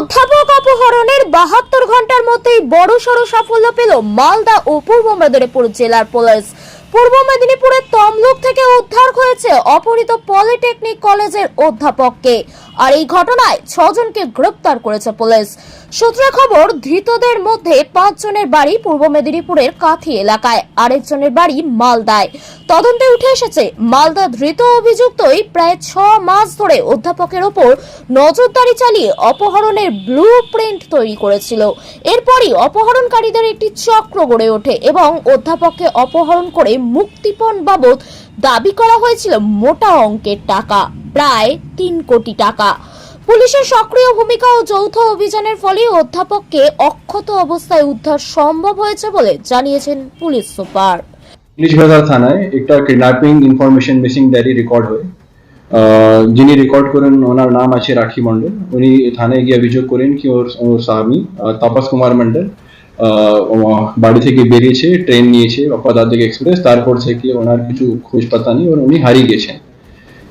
অধ্যাপক অপহরণের বাহাত্তর ঘণ্টার মধ্যেই বড় সড় সাফল্য পেল মালদা ও পূর্ব মেদিনীপুর জেলার পুলিশ। পূর্ব মেদিনীপুরের তমলুক থেকে উদ্ধার হয়েছে অপহৃত পলিটেকনিক কলেজের অধ্যাপককে। আর এই ঘটনায় ছজনকে গ্রেপ্তার করেছে পুলিশ। সূত্রে খবর, ধৃতদের মধ্যে পাঁচজনের বাড়ি পূর্ব মেদিনীপুরের কাথি এলাকায়, আরেকজনের বাড়ি মালদায়। তদন্তে উঠে এসেছে, মালদা ধৃত অভিযুক্তই প্রায় ছ মাস ধরে অধ্যাপকের ওপর নজরদারি চালিয়ে অপহরণের ব্লু প্রিন্ট তৈরি করেছিল। এরপরই অপহরণকারীদের একটি চক্র গড়ে ওঠে এবং অধ্যাপককে অপহরণ করে মুক্তিপণ বাবদ দাবি করা হয়েছিল মোটা অঙ্কের টাকা। প্রায় তিন কোটি টাকা। পুলিশের সক্রিয় ভূমিকা ও যৌথ অভিযানের ফলে অধ্যাপককে অক্ষত অবস্থায় উদ্ধার সম্ভব হয়েছে বলে জানিয়েছেন পুলিশ সুপার। পুলিশ বাজার থানায় একটা kidnapping information missing diary record হয়। যিনি রেকর্ড করেন, ওনার নাম আছে রাখি মন্ডল উনি থানায় গিয়ে অভিযোগ করেন কি ওর ওর স্বামী তাপস কুমার মন্ডল বাড়ি থেকে বেরিয়েছে ট্রেন নিয়েছে পদাতিক এক্সপ্রেস তারপর থেকে ওনার কিছু খোঁজ পাতা নেই উনি হারিয়ে গেছেন।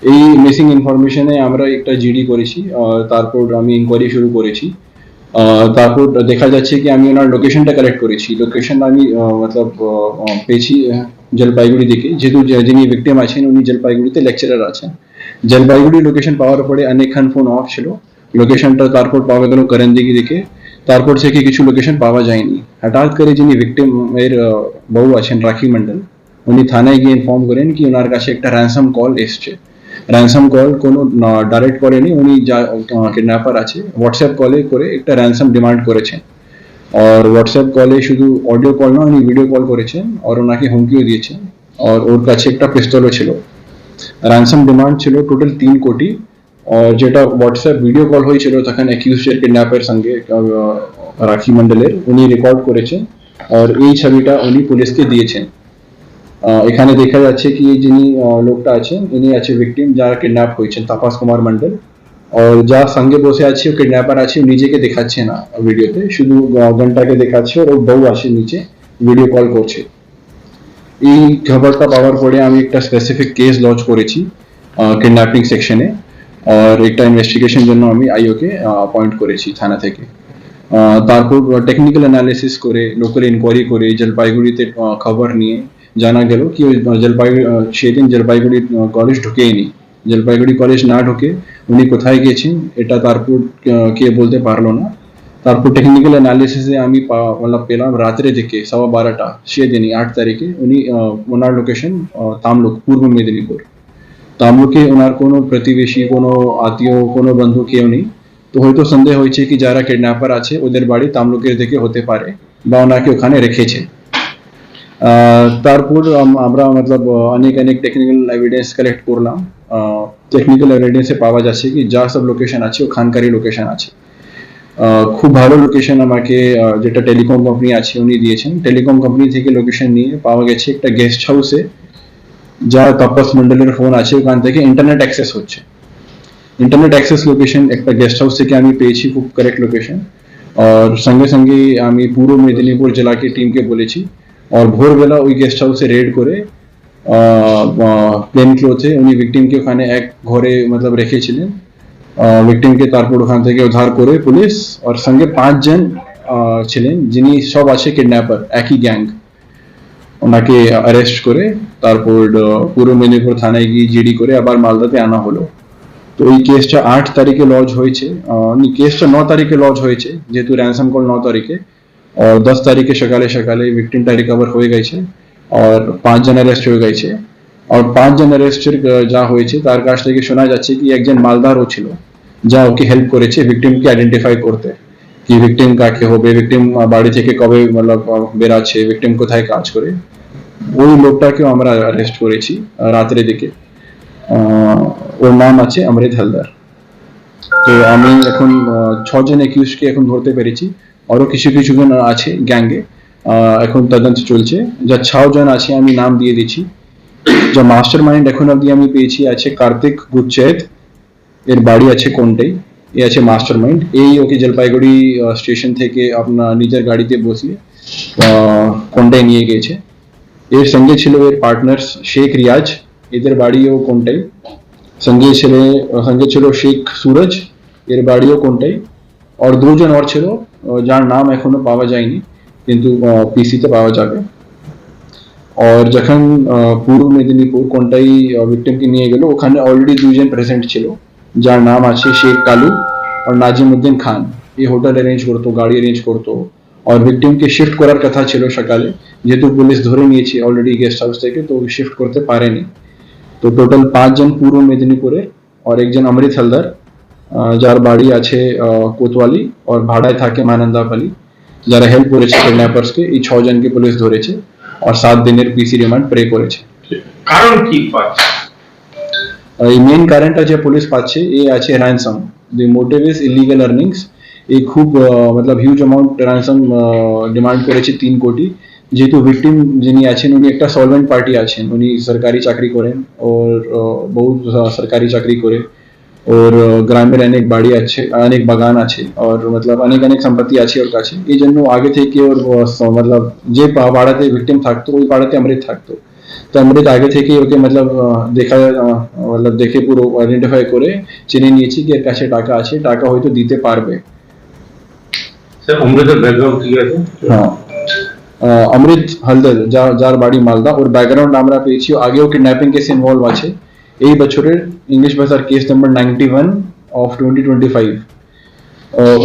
এই মিসিং ইনফরমেশনে আমরা একটা জিডি করেছি তারপর আমি ইনকোয়ারি শুরু করেছি। তারপর দেখা যাচ্ছে কি আমি ওনার লোকেশনটা কালেক্ট করেছি। লোকেশন আমি মতলব পেয়েছি জলপাইগুড়ি দিকে। যেহেতু যিনি ভিকটিম আছেন, উনি জলপাইগুড়িতে লেকচারার আছেন। জলপাইগুড়ি লোকেশন পাওয়ার পরে অনেকক্ষণ ফোন অফ ছিল। লোকেশনটা তারপর পাওয়া গেল করণদিঘি দিকে। তারপর থেকে কিছু লোকেশন পাওয়া যায়নি। হঠাৎ করে যিনি ভিকটিম এর বউ আছেন, রাখি মন্ডল উনি থানায় গিয়ে ইনফর্ম করেন কি ওনার কাছে একটা র্যানসাম কল এসছে। র্যানসাম কল কোনো ডাইরেক্ট করেনি উনি যা কিডন্যাপার আছে হোয়াটসঅ্যাপ কলে করে একটা র্যানসাম ডিমান্ড করেছেন। আর হোয়াটসঅ্যাপ কলে শুধু অডিও কল না, উনি ভিডিও কল করেছেন, আর ওনাকে হুমকিও দিয়েছেন। আর ওর কাছে একটা পিস্তলও ছিল। র্যানসাম ডিমান্ড ছিল টোটাল তিন কোটি। আর যেটা হোয়াটসঅ্যাপ ভিডিও কল হয়েছিল, তখন অ্যাকিউজের কিডন্যাপের সঙ্গে রাখি মন্ডলের উনি রেকর্ড করেছেন। আর এই ছবিটা উনি পুলিশকে দিয়েছেন। এখানে দেখা যাচ্ছে কি যিনি লোকটা আছেন, ইনি আছে ভিকটিম যারা কিডন্যাপ হয়েছেন তাপাস কুমার মন্ডল আর যার সঙ্গে বসে আছে, ও কিডন্যাপার আছে নিজেকে দেখাচ্ছে না ভিডিওতে। শুধু ঘন্টাকে দেখাচ্ছে আর ওর বউ আসে নিচে ভিডিও কল করছে। এই খবরটা পাওয়ার পরে আমি একটা স্পেসিফিক কেস লঞ্চ করেছি কিডন্যাপিং সেকশনে আর একটা ইনভেস্টিগেশন জন্য আমি আইওকে অ্যাপয়েন্ট করেছি থানা থেকে। তারপর টেকনিক্যাল অ্যানালিসিস করে লোকাল ইনকোয়ারি করে, জলপাইগুড়িতে খবর নিয়ে জানা গেল কি জলপাইগুড়ি সেদিন জলপাইগুড়ি কলেজ ঢুকেইনি। জলপাইগুড়ি কলেজ না ঢুকে উনি কোথায় গেছেন এটা তারপর কে বলতে পারল না। তারপর টেকনিক্যাল অ্যানালিসিসে আমি মতলব পেলাম রাত্রে দিকে সওয়া বারোটা, সেদিনই আট তারিখে উনি ওনার লোকেশন তামলুক, পূর্ব মেদিনীপুর। তামলুকে ওনার কোনো প্রতিবেশী, কোনো আত্মীয়, কোনো বন্ধু কেউ নেই। তো হয়তো সন্দেহ হয়েছে কি যারা কিডন্যাপার আছে, ওদের বাড়ি তামলুকের দিকে হতে পারে বা ওনাকে ওখানে রেখেছে। তারপর আমরা মতলব অনেক অনেক টেকনিক্যাল এভিডেন্স কালেক্ট করলাম। টেকনিক্যাল এভিডেন্সে পাওয়া যাচ্ছে কি, যা সব লোকেশন আছে, ওখানকারই লোকেশন আছে। খুব ভালো লোকেশন আমাকে যেটা টেলিকম কোম্পানি আছে, উনি দিয়েছেন। টেলিকম কোম্পানি থেকে লোকেশন নিয়ে পাওয়া গেছে একটা গেস্ট হাউসে যা তাপস মন্ডলের ফোন আছে, ওখান থেকে ইন্টারনেট অ্যাক্সেস হচ্ছে। ইন্টারনেট অ্যাক্সেস লোকেশন একটা গেস্ট হাউস থেকে আমি পেয়েছি, খুব কারেক্ট লোকেশন আর সঙ্গে সঙ্গে আমি পূর্ব মেদিনীপুর জেলাকে টিমকে বলেছি আর ভোরবেলা ওই গেস্ট হাউসে রেড করে প্লেন ক্লোথে উনি ভিকটিমকে ওখানে এক ঘরে মতলব রেখেছিলেন। ভিকটিমকে তারপর ওখান থেকে উদ্ধার করে পুলিশ আর সঙ্গে পাঁচজন ছিলেন, যিনি সব আছে কিডন্যাপার একই গ্যাং ওনাকে অ্যারেস্ট করে, তারপর পূর্ব মেদিনীপুর থানায় গিয়ে জিডি করে আবার মালদাতে আনা হলো। তো এই কেসটা আট তারিখে লজ হয়েছে। কেসটা ন তারিখে লজ হয়েছে, যেহেতু র্যানসাম কল ন তারিখে। আর দশ তারিখে সকালে সকালে ভিকটিমটা রিকভার হয়ে গেছে আর পাঁচজন অ্যারেস্ট হয়ে গেছে। আর পাঁচজন অ্যারেস্টের যা হয়েছে তার কাছ থেকে শোনা যাচ্ছে কি একজন মালদারও ছিল যা ওকে হেল্প করেছে ভিকটিমকে আইডেন্টিফাই করতে। কি ভিকটিম কাকে হবে ভিকটিম বাড়ি থেকে কবে মতলব বেরাচ্ছে ভিকটিম কোথায় কাজ করে। ওই লোকটাকেও আমরা অ্যারেস্ট করেছি আহ, রাত্রের দিকে। ওর নাম আছে অমৃত হালদার। তো আমি এখন ছজন একিউজকে এখন ধরতে পেরেছি। আরও কিছু কিছু জন আছে গ্যাংয়ে। এখন তদন্ত চলছে। যা ছজন আছে, আমি নাম দিয়ে দিচ্ছি। যা মাস্টার মাইন্ড এখন অব্দি আমি পেয়েছি আছে কার্তিক গুচ্ছেদ। এর বাড়ি আছে কোনটাই? এ আছে মাস্টার মাইন্ড এই ওকে জলপাইগুড়ি স্টেশন থেকে আপনার নিজের গাড়িতে বসিয়ে কোনটাই নিয়ে গিয়েছে এর সঙ্গে ছিল এর পার্টনার শেখ রিয়াজ। এদের বাড়িও কোনটাই? সঙ্গে ছিল সঙ্গে ছিল শেখ সুরজ। এর বাড়িও কোনটাই? আর দুজন ওর ছিল যার নাম এখনও পাওয়া যায়নি কিন্তু পিসিতে পাওয়া যাবে আর যখন পূর্ব মেদিনীপুর কোনটাই ভিকটিমকে নিয়ে গেল ওখানে অলরেডি দুজন প্রেজেন্ট ছিল যার নাম আছে শেখ কালু আর নাজিমুদ্দিন খান এই হোটেল অ্যারেঞ্জ করতো গাড়ি অ্যারেঞ্জ করতো আর ভিকটিমকে শিফট করার কথা ছিল সকালে যেহেতু পুলিশ ধরে নিয়েছে অলরেডি গেস্ট হাউস থেকে তো শিফট করতে পারেনি তো টোটাল পাঁচজন পূর্ব মেদিনীপুরে আর একজন অমৃত হালদার যার বাড়ি আছে আহ, কোতওয়ালি আর ভাড়ায় থাকে মানন্দাপালি যারা হেল্প করেছে কিডন্যাপার্সকে এই ছজনকে পুলিশ ধরেছে আর সাত দিনের পিসি রিমান্ড প্রে করেছে। কারণ কি পাচ্ছে? এই মেন কারেন্টটা যে পুলিশ পাচ্ছে এই আছে ransom the motive is illegal earnings এই খুব মতলব হিউজ অ্যামাউন্ট র্যানসাম ডিমান্ড করেছে তিন কোটি। যেহেতু ভিকটিম যিনি আছেন উনি একটা সলভেন্ট পার্টি আছেন। উনি সরকারি চাকরি করেন ওর বহু সরকারি চাকরি করে। और গ্রামের অনেক বাড়ি আছে অনেক বাগান আছে আর মতলব অনেক অনেক সম্পত্তি আছে ওর কাছে এই জন্য আগে থেকে ওর আহ, মতলব যে পা- পাড়াতে ভিকটিম থাকতো ওই পাড়াতে অমৃত থাকতো তো অমৃত আগে থেকে ওকে মতলব আহ, দেখা আহ, মতলব দেখে পুরো আইডেন্টিফাই করে চিনে নিয়েছি কি এর কাছে টাকা আছে টাকা হয়তো দিতে পারবে স্যার অমৃতের ব্যাকগ্রাউন্ড ঠিক আছে হ্যাঁ আহ, অমৃত হালদার যা- যার বাড়ি মালদা ওর ব্যাকগ্রাউন্ড আমরা পেয়েছি ও আগেও কিডন্যাপিং কেস ইনভলভ আছে এই বছরের ইংলিশ ভাষার case number ninety one of twenty twenty five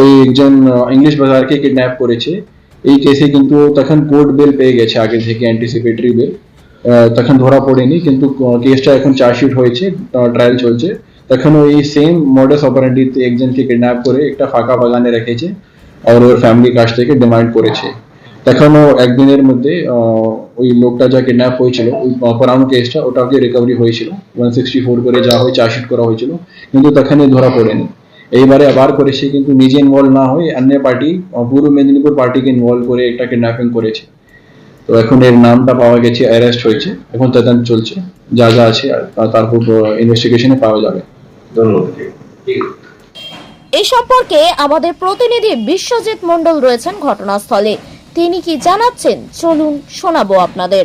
ওই একজন ইংলিশ বাজারকে কিডন্যাপ করেছে। এই কেসে কিন্তু তখন কোর্ট বেল পেয়ে গেছে, আগে থেকে অ্যান্টিসিপেটরি বেল তখন ধরা পড়েনি, কিন্তু কেসটা এখন চার্জশিট হয়েছে ট্রায়াল চলছে। তখন ওই সেম মডাস অপারেন্টিতে একজনকে কিডন্যাপ করে একটা ফাঁকা বাগানে রেখেছে, আর ওর ফ্যামিলির কাছ থেকে ডিমান্ড করেছে। তখন ও একদিনের মধ্যে আহ, ওই লোকটা যা কিডন্যাপ হয়েছিল ওই পুরানো কেসটা ওটাকে রিকভারি হয়েছিল। ওয়ান সিক্সটি ফোর করে যা হয় চার্জশিট করা হয়েছিল কিন্তু তখন ধরা পড়েনি। এইবারে আবার করেছে কিন্তু নিজে ইনভলভ না হয়ে অন্য পার্টি পূর্ব মেদিনীপুর পার্টিকে ইনভলভ করে একটা কিডন্যাপিং করেছে। তো এখন এর নামটা পাওয়া গেছে অ্যারেস্ট হয়েছে এখন তদন্ত চলছে। যা যা আছে আর তারপর ইনভেস্টিগেশনে পাওয়া যাবে। ধন্যবাদ। এই সম্পর্কে আমাদের প্রতিনিধি বিশ্বজিৎ মণ্ডল রয়েছেন ঘটনাস্থলে। তিনি কি জানাচ্ছেন? চলুন শোনাবো আপনাদের।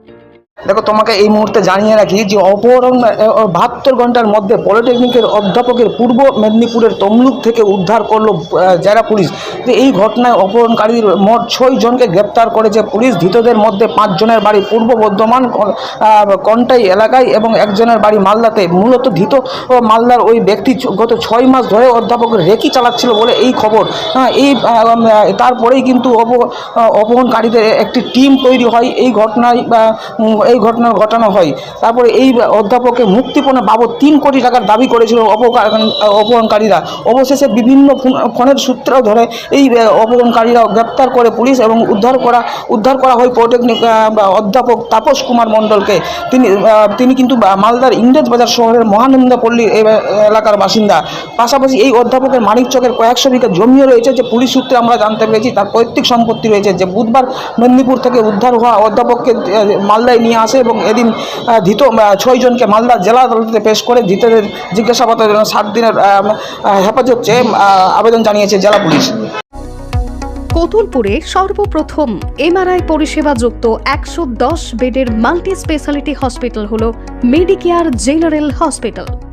দেখো, তোমাকে এই মুহূর্তে জানিয়ে রাখি যে অপহরণ বাহাত্তর ঘণ্টার মধ্যে পলিটেকনিকের অধ্যাপকের পূর্ব মেদিনীপুরের তমলুক থেকে উদ্ধার করল জেলা পুলিশ। যে এই ঘটনায় অপহরণকারীর মোট ছয় জনকে গ্রেপ্তার করেছে পুলিশ। ধৃতদের মধ্যে পাঁচজনের বাড়ি পূর্ব বর্ধমান কন্টাই এলাকায় এবং একজনের বাড়ি মালদাতে। মূলত ধৃত মালদার ওই ব্যক্তি গত ছয় মাস ধরে অধ্যাপকের রেকি চালাচ্ছিল বলে এই খবর। এই তারপরেই কিন্তু অপ- অপহরণকারীদের একটি টিম তৈরি হয়। এই ঘটনায় এই ঘটনা ঘটানো হয়। তারপরে এই অধ্যাপকের মুক্তিপণের বাবদ তিন কোটি টাকার দাবি করেছিল অপহরণকারীরা। অবশেষে বিভিন্ন ফোন- ফোনের সূত্র ধরে এই অপহরণকারীরা গ্রেপ্তার করে পুলিশ এবং উদ্ধার করা উদ্ধার করা হয় পলিটেকনিক অধ্যাপক তাপস কুমার মণ্ডলকে। তিনি তিনি কিন্তু মালদার ইংরেজ বাজার শহরের মহানন্দা পল্লী এলাকার বাসিন্দা। পাশাপাশি এই অধ্যাপকের মানিক চকের কয়েকশো বিঘা জমিও রয়েছে যে পুলিশ সূত্রে আমরা জানতে পেরেছি। তার পৈতৃক সম্পত্তি রয়েছে যে বুধবার মেদিনীপুর থেকে উদ্ধার হওয়া অধ্যাপককে মালদায় নিয়ে আসে এবং এদিন ধৃত ছয়জনকে মালদা জেলা আদালতে পেশ করে ধৃতদের জিজ্ঞাসাবাদের জন্য সাত দিনের হেফাজত চেয়ে আবেদন জানিয়েছে জেলা পুলিশ। কতুলপুরে সর্বপ্রথম এমআরআই পরিষেবা যুক্ত একশো দশ বেডের মাল্টি স্পেশালিটি হসপিটাল হল মেডিকেয়ার জেনারেল হসপিটাল।